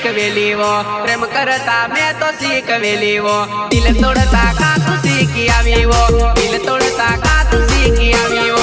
શીખવેલી પ્રેમ કરતા મેં તો શીખવેલી વો દિલ તોડતા કાતું શીખી આવી વો દિલ તોડતા કાતું શીખી આવી વો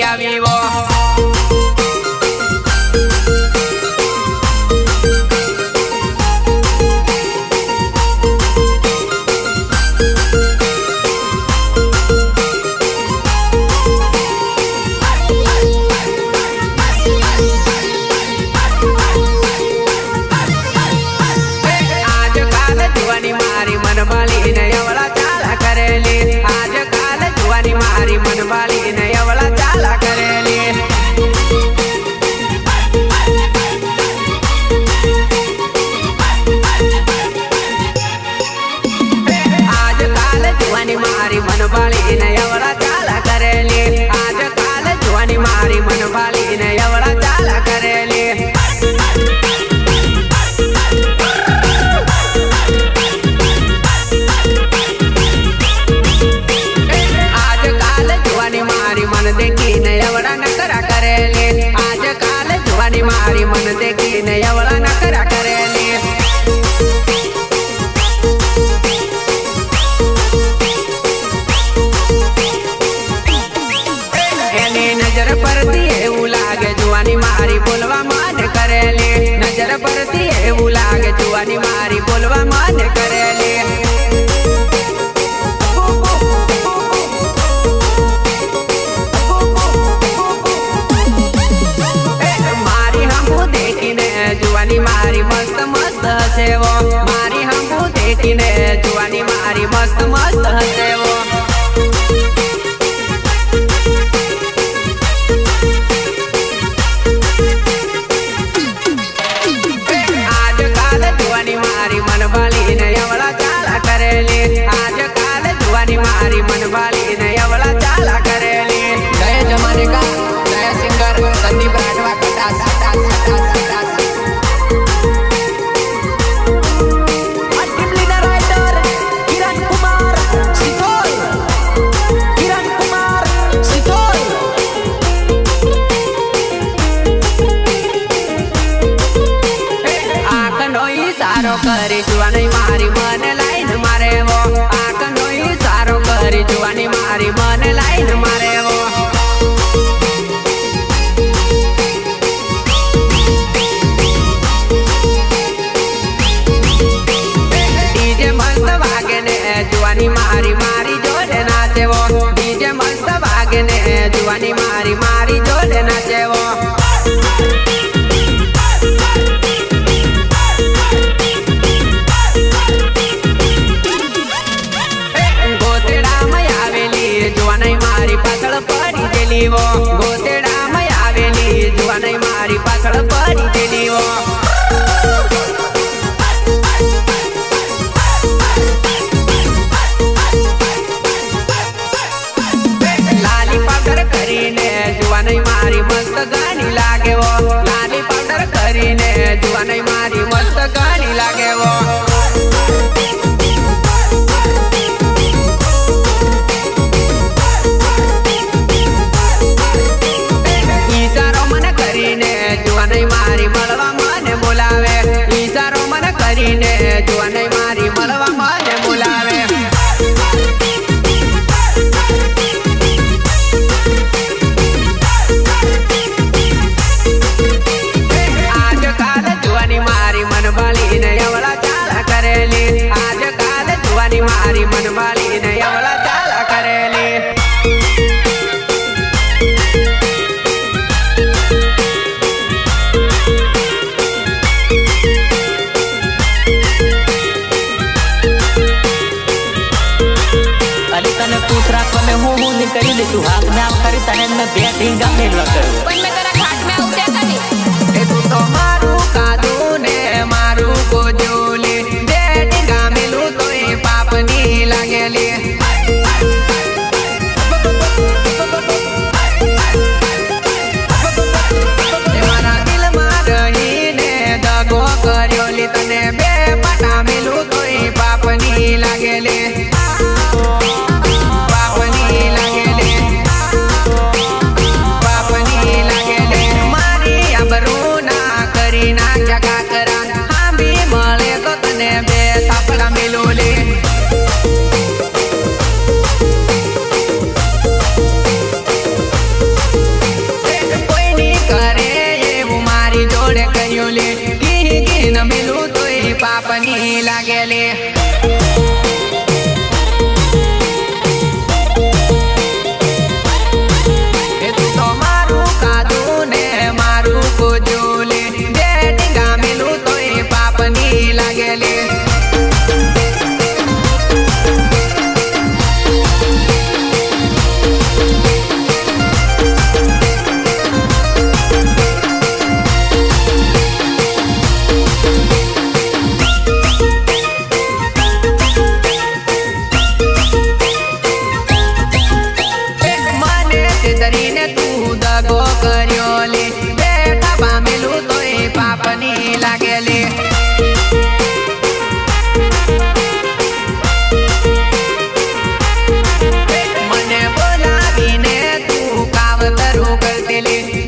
તું શીખી મારી મસ્ત તને તું ત્રાક હું હું નીકળી દે તું હાક ના કરી તને મે બેટિંગ ગમે ન કરું પણ મે તારા ઘાટ મે ઉતરે કરી એ તું તો મા पापनी लागेले. Dele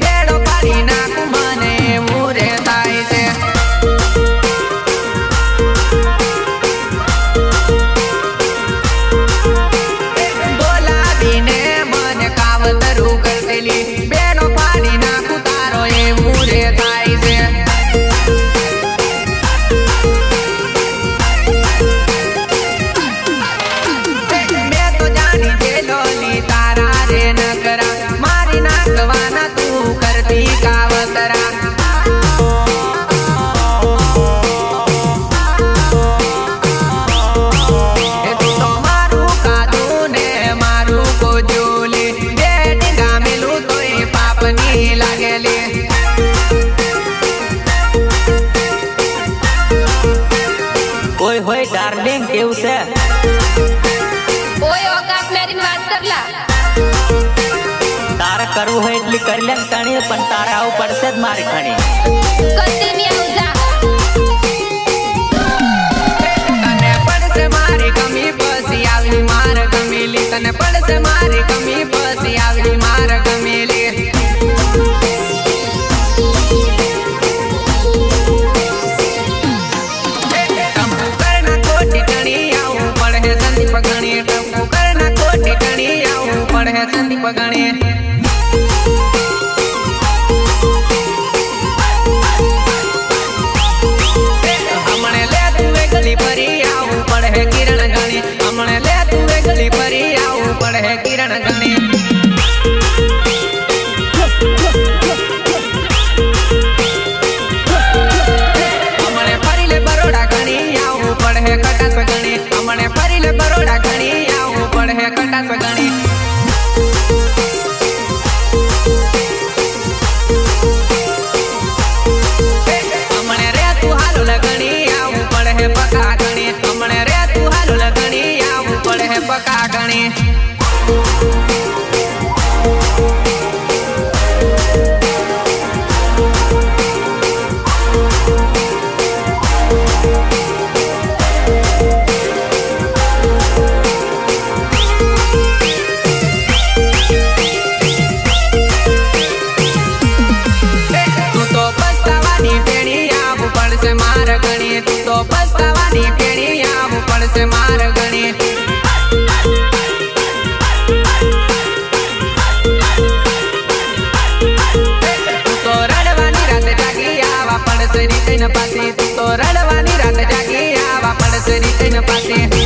કરવું હોય એટલી કરી લે તણી, પણ તારા આવું પડશે જ મારી ખણી તને પડશે મારી કમી પછી આવડી માર ગમેલી ગણે. તૈન પાસે તું તો રડવાની રાત જાગી આવા પડશે ની પાસે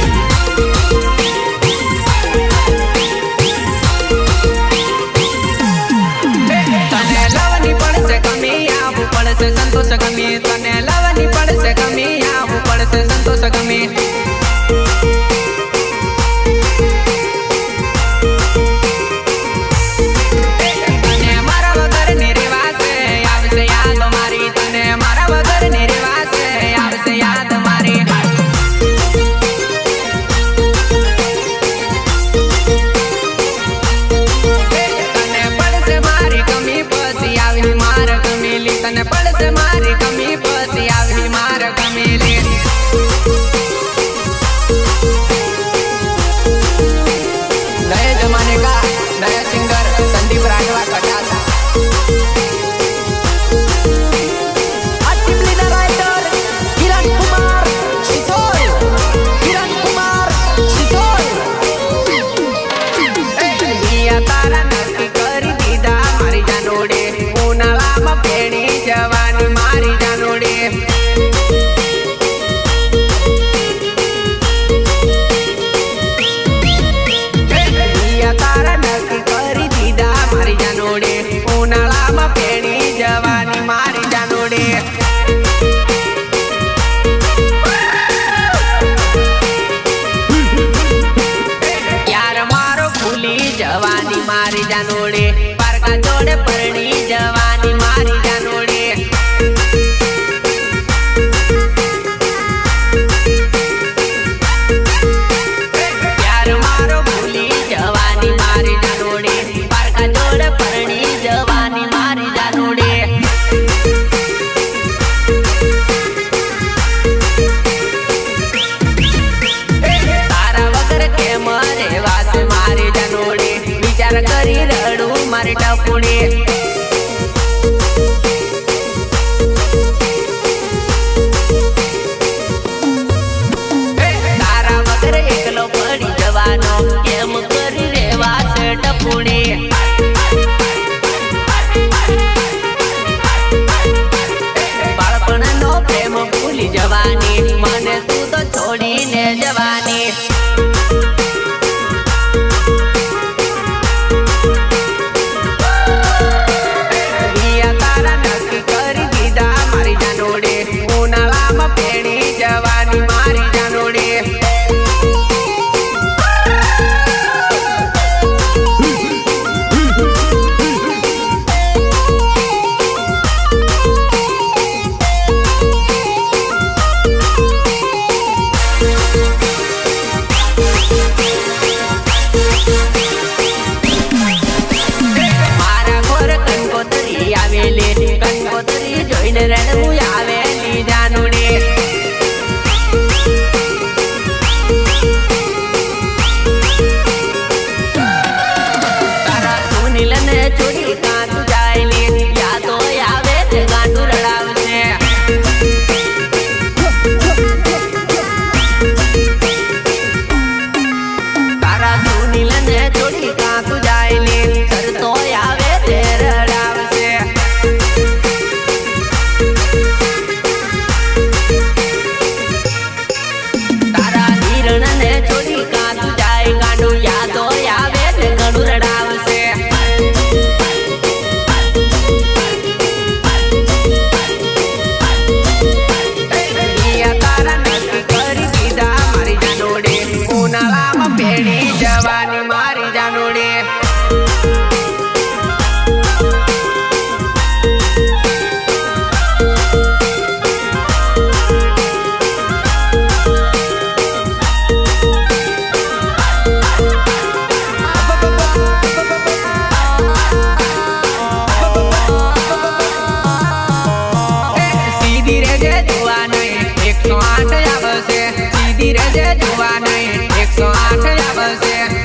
Yeah. there.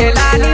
El